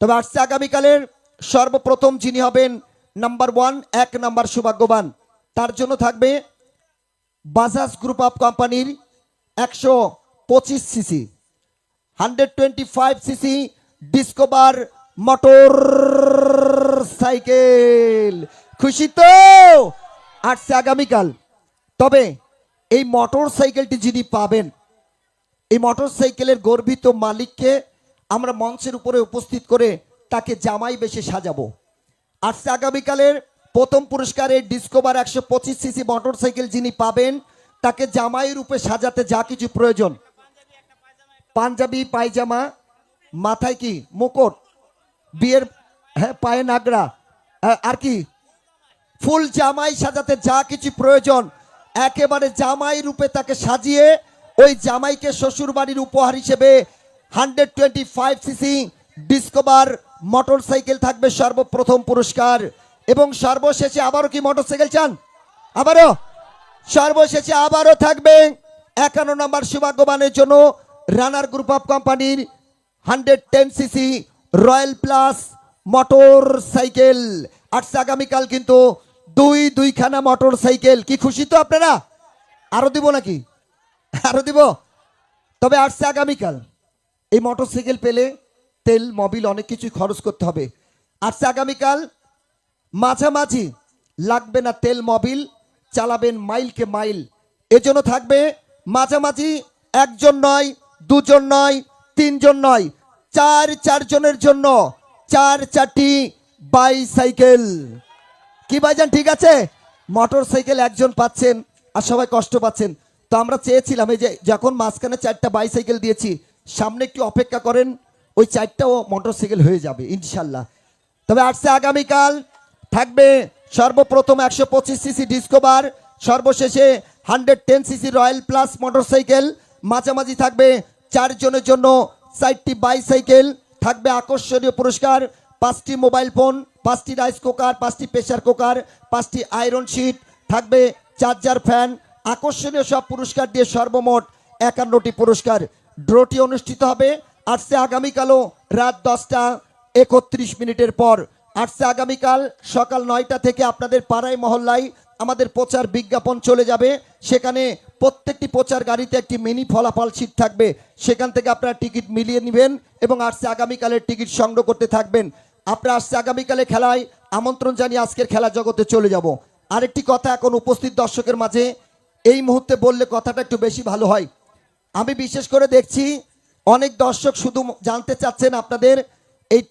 তবে আসছে আগামীকালের সর্বপ্রথম যিনি হবেন নাম্বার ওয়ান, এক নাম্বার সৌভাগ্যবান। তার জন্য থাকবে বাজাজ গ্রুপ অফ কোম্পানির একশো পঁচিশ CC, hundred twenty five CC Discover motor cycle. খুশি তো? আসছে আগামীকাল। তবে এই মোটর সাইকেলটি যিনি পাবেন, এই মোটর সাইকেলের গর্বিত মালিককে আমরা মঞ্চের উপরে উপস্থিত করে তাকে জামাই বেশে সাজাবো। আসছে আগামীকালের প্রথম পুরস্কারে ডিসকোভার একশো পঁচিশ সিসি মোটর সাইকেল যিনি পাবেন তাকে জামাই রূপে সাজাতে যা কিছু প্রয়োজন। পাঞ্জাবি পায়জামা মাথায় কি মুকুট বিয়ের হ্যাঁ পায়ে নাগরা আহ, আর কি? ফুল জামাই সাজাতে যা কিছু প্রয়োজন একেবারে জামাই রূপে তাকে সাজিয়ে ওই জামাইকে শ্বশুর বাড়ির উপহার হিসেবে hundred twenty five CC Discover motor cycle থাকবে সর্বপ্রথম পুরস্কার। এবং সর্বশেষে আবারও কি মোটর সাইকেল চান? আবারও? সর্বশেষে আবারও থাকবে একান্ন নম্বর সৌভাগ্যবানের জন্য রানার গ্রুপ অফ কোম্পানির hundred ten CC Royal Plus motor cycle আসছে আগামীকাল কিন্তু দুই দুইখানা মোটর সাইকেল কি খুশি তো আপনারা? আরও দিব নাকি? আরও দিব? তবে আসছে আগামীকাল। এই মোটর সাইকেল পেলে তেল, মবিল অনেক কিছু খরচ করতে হবে। আসছে আগামীকাল মাঝামাঝি লাগবে না তেল, মবিল, চালাবেন মাইলকে মাইল। এজন্য থাকবে মাঝামাঝি একজন নয়, দুজন নয়, তিনজন নয়, চার, চারজনের জন্য চার চারটি বাইসাইকেল। কি ভাইজান, ঠিক আছে? মোটর সাইকেল একজন পাচ্ছেন আর সবাই কষ্ট পাচ্ছেন। তো আমরা চেয়েছিলাম এই যে যখন মাঝখানে চারটা বাইসাইকেল দিয়েছি সামনে একটু অপেক্ষা করেন, ওই চারটাও মোটরসাইকেল হয়ে যাবে, ইনশাল্লাহ। তবে আসছে আগামীকাল, থাকবে সর্বপ্রথম একশো পঁচিশ সিসি ডিসকোভার সর্বশেষে hundred ten CC Royal Plus motorcycle মাঝামাঝি থাকবে চারজনের জন্য চারটি বাইসাইকেল থাকবে আকর্ষণীয় পুরস্কার, পাঁচটি মোবাইল ফোন পাঁচটি রাইস কুকার পাঁচটি প্রেসার কুকার পাঁচটি আয়রন শিট থাকবে চার্জার ফ্যান আকর্ষণীয় সব পুরস্কার দিয়ে সর্বমোট একান্নটি পুরস্কার। ড্রটি অনুষ্ঠিত হবে। আসছে আগামীকালও রাত দশটা একত্রিশ মিনিটের পর। আসছে আগামীকাল সকাল নয়টা থেকে আপনাদের পাড়ায় মহল্লায় আমাদের প্রচার বিজ্ঞাপন চলে যাবে। সেখানে প্রত্যেকটি প্রচার গাড়িতে একটি মিনি ফলাফল সিট থাকবে। সেখান থেকে আপনারা টিকিট মিলিয়ে নেবেন এবং আসছে আগামীকালের টিকিট সংগ্রহ করতে থাকবেন। আপনারা আসছে আগামীকালে খেলায় আমন্ত্রণ জানিয়ে আজকের খেলা জগতে চলে যাব। আরেকটি কথা এখন উপস্থিত দর্শকের মাঝে, এই মুহূর্তে বললে কথাটা একটু বেশি ভালো হয়। আমি বিশেষ করে দেখছি অনেক দর্শক শুধু জানতে চাচ্ছেন আপনাদের এই